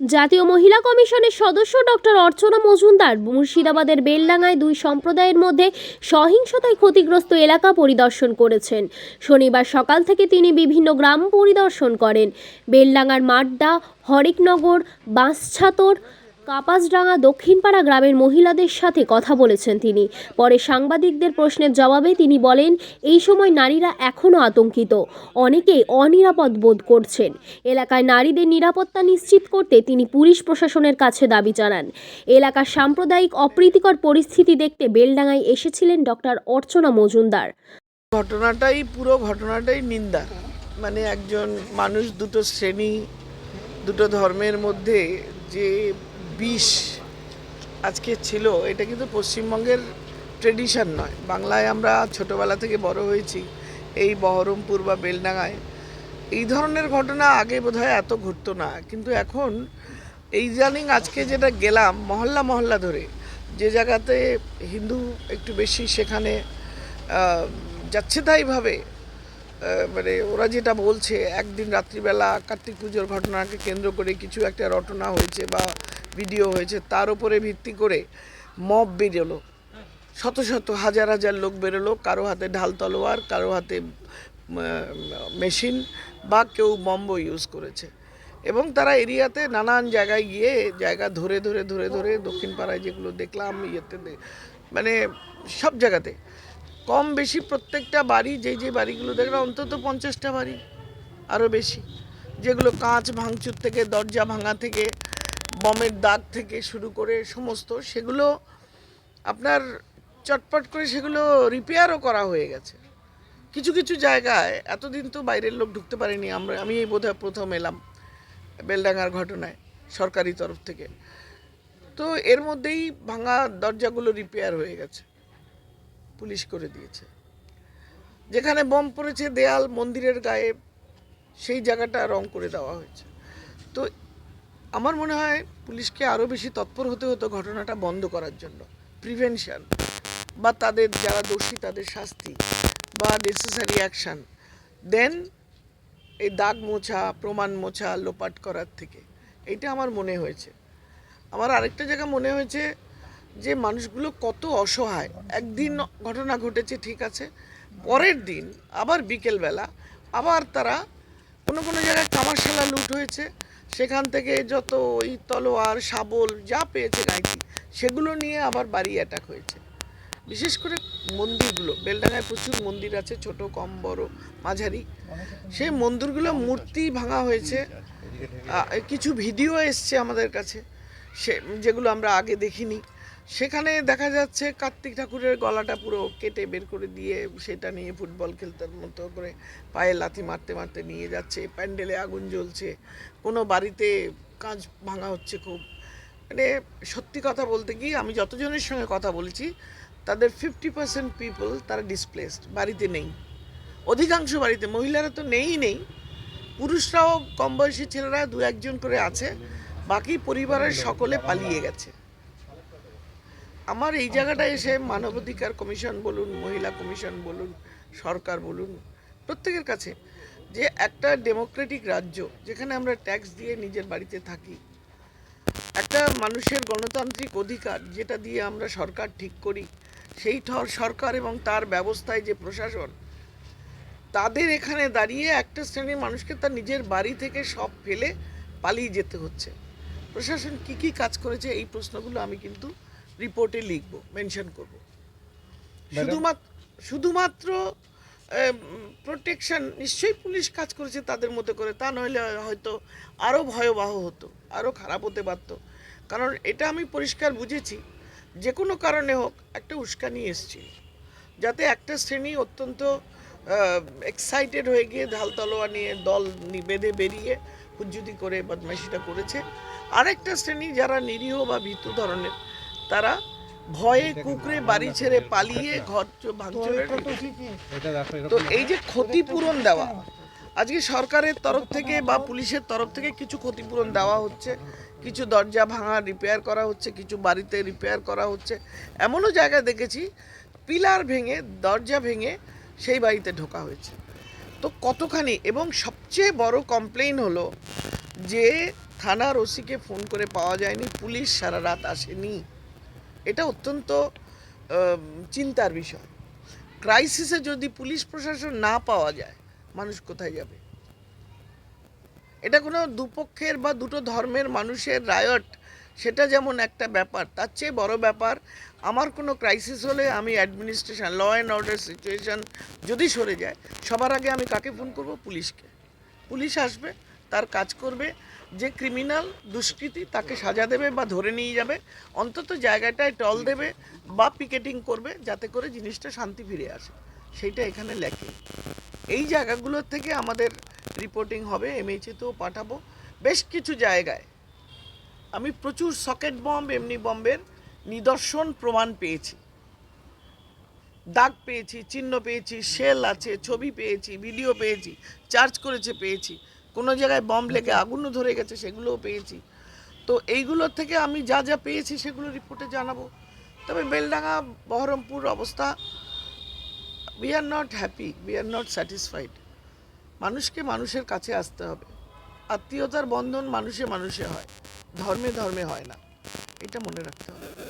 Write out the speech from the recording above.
জাতীয় মহিলা কমিশনের সদস্য ডক্টর অর্চনা মজুমদার মুর্শিদাবাদের বেলডাঙ্গায় দুই সম্প্রদায়ের মধ্যে সহিংসতায় ক্ষতিগ্রস্ত এলাকা পরিদর্শন করেছেন। শনিবার সকাল থেকে তিনি বিভিন্ন গ্রাম পরিদর্শন করেন। বেলডাঙ্গার মাড্ডা, হরিকনগর, বাঁশছাতর কাপাসডাঙ্গা দক্ষিণপাড়া গ্রামের মহিলাদের সাথে কথা বলেছেন তিনি। পরে সাংবাদিকদের প্রশ্নের জবাবে তিনি বলেন, এই সময় নারীরা এখনও আতঙ্কিত। অনেকেই অনিরাপদ বোধ করছেন। এলাকায় নারীদের নিরাপত্তা নিশ্চিত করতে তিনি পুলিশ প্রশাসনের কাছে দাবি জানান। এলাকার সাম্প্রদায়িক অপ্রীতিকর পরিস্থিতি দেখতে বেলডাঙ্গায় এসেছিলেন ডক্টর অর্চনা মজুমদার। ঘটনাটাই পুরো ঘটনাটাই নিন্দা। মানে একজন মানুষ দুটো শ্রেণি, দুটো ধর্মের মধ্যে যে বিষ আজকে ছিল, এটা কিন্তু পশ্চিমবঙ্গের ট্রেডিশন নয়। বাংলায় আমরা ছোটবেলা থেকে বড় হয়েছি, এই বহরমপুর বা বেলডাঙায় এই ধরনের ঘটনা আগে বোধহয় এত ঘটতো না, কিন্তু এখন এই জানিং আজকে যেটা গেলাম, মহল্লা মহল্লা ধরে, যে জায়গাতে হিন্দু একটু বেশি সেখানে যাচ্ছে তাইভাবে মানে ওরা যেটা বলছে, একদিন রাত্রিবেলা কার্তিক পুজোর ঘটনাকে কেন্দ্র করে কিছু একটা রটনা হয়েছে বা ভিডিও হয়েছে, তার উপরে ভিত্তি করে মব বেরোলো। শত শত, হাজার হাজার লোক বেরোলো, কারও হাতে ঢাল তলোয়ার, কারও হাতে মেশিন বা কেউ বম্ব ইউজ করেছে। এবং তারা এরিয়াতে নানান জায়গায় গিয়ে জায়গা ধরে ধরে ধরে ধরে দক্ষিণ পাড়ায় যেগুলো দেখলাম, ইয়েতে মানে সব জায়গাতে। কম বেশি প্রত্যেকটা বাড়ি যে যে বাড়িগুলো দেখলাম, অন্তত পঞ্চাশটা বাড়ি আরও বেশি। যেগুলো কাঁচ ভাঙচুর থেকে, দরজা ভাঙা থেকে বমের দাগ থেকে শুরু করে সমস্ত, সেগুলো আপনার চটপট করে সেগুলো রিপেয়ারও করা হয়ে গেছে। কিছু কিছু জায়গায় এতদিন তো বাইরের লোক ঢুকতে পারেনি, আমরা, আমি এই বোধহয় প্রথম এলাম বেলডাঙ্গার ঘটনায়, সরকারি তরফ থেকে। তো এর মধ্যেই ভাঙা দরজাগুলো রিপেয়ার হয়ে গেছে, পুলিশ করে দিয়েছে। যেখানে বম পড়েছে দেয়াল, মন্দিরের গায়ে, সেই জায়গাটা রং করে দেওয়া হয়েছে। তো আমার মনে হয় পুলিশকে আরও বেশি তৎপর হতে হতো ঘটনাটা বন্ধ করার জন্য প্রিভেনশন বা তাদের যারা দোষী তাদের শাস্তি বা নেসেসারি অ্যাকশন দেন এই দাগ মোছা, প্রমাণ মোছা, লোপাট করার থেকে। এটা আমার মনে হয়েছে। আমার আরেকটা জায়গা মনে হয়েছে যে মানুষগুলো কত অসহায়। একদিন ঘটনা ঘটেছে, ঠিক আছে, পরের দিন আবার বিকেলবেলা আবার তারা কোনো কোনো জায়গায় কামারশালা লুট হয়েছে সেখান থেকে যত ওই তলোয়ার, শাবল যা পেয়েছে গাইতি সেগুলো নিয়ে আবার বাড়ি অ্যাটাক হয়েছে। বিশেষ করে মন্দিরগুলো বেলডাঙায় প্রচুর মন্দির আছে, ছোট, কম, বড়, মাঝারি। সেই মন্দিরগুলো মূর্তি ভাঙা হয়েছে। কিছু ভিডিও এসছে আমাদের কাছে, সে, যেগুলো আমরা আগে দেখিনি। সেখানে দেখা যাচ্ছে কার্তিক ঠাকুরের গলাটা পুরো কেটে বের করে দিয়ে সেটা নিয়ে ফুটবল খেলতে মতো করে পায়ে লাথি মারতে মারতে নিয়ে যাচ্ছে, প্যান্ডেলে আগুন জ্বলছে, কোনো বাড়িতে কাঁচ ভাঙা হচ্ছে খুব। মানে সত্যি কথা বলতে কি, আমি যতজনের সঙ্গে কথা বলেছি, তাদের ফিফটি পার্সেন্ট পিপল তারা ডিসপ্লেসড বাড়িতে নেই। অধিকাংশ বাড়িতে, মহিলারা তো নেই নেই, পুরুষরাও কম বয়সী ছেলেরা দু একজন করে আছে, বাকি পরিবারের সকলে পালিয়ে গেছে। আমার এই জায়গাটায় এসে মানবাধিকার কমিশন বলুন, মহিলা কমিশন বলুন, সরকার বলুন, প্রত্যেকের কাছে যে একটা ডেমোক্রেটিক রাজ্য যেখানে আমরা ট্যাক্স দিয়ে নিজের বাড়িতে থাকি, একটা মানুষের গণতান্ত্রিক অধিকার যেটা দিয়ে আমরা সরকার ঠিক করি, সেই সরকার এবং তার ব্যবস্থায় যে প্রশাসন, তাদের এখানে দাঁড়িয়ে একটা শ্রেণির মানুষকে তার নিজের বাড়ি থেকে সব ফেলে পালিয়ে যেতে হচ্ছে। প্রশাসন কি কি কাজ করেছে এই প্রশ্নগুলো আমি কিন্তু রিপোর্টে লিখব মেনশন করব। শুধুমাত্র শুধুমাত্র প্রোটেকশন নিশ্চয়ই পুলিশ কাজ করেছে তাদের মতো করে তা নইলে হয়তো আরও ভয়াবহ হতো আরও খারাপ হতে পারতো। কারণ এটা আমি পরিষ্কার বুঝেছি যে কোনো কারণে হোক একটা উস্কানি এসছিল যাতে একটা শ্রেণি অত্যন্ত এক্সাইটেড হয়ে গিয়ে ঢাল তলোয়া নিয়ে দল বেঁধে বেরিয়ে হুজ্জুতি করে বদমাইশিটা করেছে। আরেকটা শ্রেণি যারা নিরীহ বা ভীতু ধরনের তারা ভয়ে কুকরে বাড়ি ছেড়ে পালিয়ে ঘর চ- ভাঙচুরের তো এই যে ক্ষতিপূরণ দেওয়া আজকে সরকারের তরফ থেকে বা পুলিশের তরফ থেকে কিছু ক্ষতিপূরণ দেওয়া হচ্ছে। কিছু দরজা ভাঙা রিপেয়ার করা হচ্ছে কিছু বাড়িতে রিপেয়ার করা হচ্ছে। এমনও জায়গা দেখেছি পিলার ভেঙে দরজা ভেঙে সেই বাড়িতে ঢোকা হয়েছে। তো কতখানি এবং সবচেয়ে বড় কমপ্লেইন হলো যে থানার ওসিকে ফোন করে পাওয়া যায়নি পুলিশ সারা রাত আসেনি। এটা অত্যন্ত চিন্তার বিষয়। ক্রাইসিসে যদি পুলিশ প্রশাসন না পাওয়া যায়, মানুষ কোথায় যাবে? এটা কোনো দুপক্ষের বা দুটো ধর্মের মানুষের রায়ট সেটা যেমন একটা ব্যাপার, তার চেয়ে বড় ব্যাপার, আমার কোনো ক্রাইসিস হলে আমি administration law and order situation যদি সরে যায়, সবার আগে আমি কাকে ফোন করব? পুলিশকে। পুলিশ আসবে তার কাজ করবে, যে ক্রিমিনাল দুষ্কৃতী তাকে সাজা দেবে বা ধরে নিয়ে যাবে, অন্তত জায়গাটায় টল দেবে বা পিকেটিং করবে যাতে করে জিনিসটা শান্তি ফিরে আসে। সেইটা এখানে লেখে। এই জায়গাগুলোর থেকে আমাদের রিপোর্টিং হবে এমএইচেতেও পাঠাবো। বেশ কিছু জায়গায় আমি প্রচুর সকেট বম্ব এমনি বম্বের নিদর্শন প্রমাণ পেয়েছি। দাগ পেয়েছি, চিহ্ন পেয়েছি শেল আছে, ছবি পেয়েছি ভিডিও পেয়েছি চার্জ করেছে, পেয়েছি। কোনো জায়গায় বম্ব লেগে আগুনও ধরে গেছে, সেগুলোও পেয়েছি। তো এইগুলোর থেকে আমি যা যা পেয়েছি সেগুলো রিপোর্টে জানাব। তবে বেলডাঙ্গা, বহরমপুর অবস্থা we are not happy we are not satisfied মানুষকে মানুষের কাছে আসতে হবে। আত্মীয়তার বন্ধন মানুষে মানুষে হয়। ধর্মে ধর্মে হয় না। এটা মনে রাখতে হবে।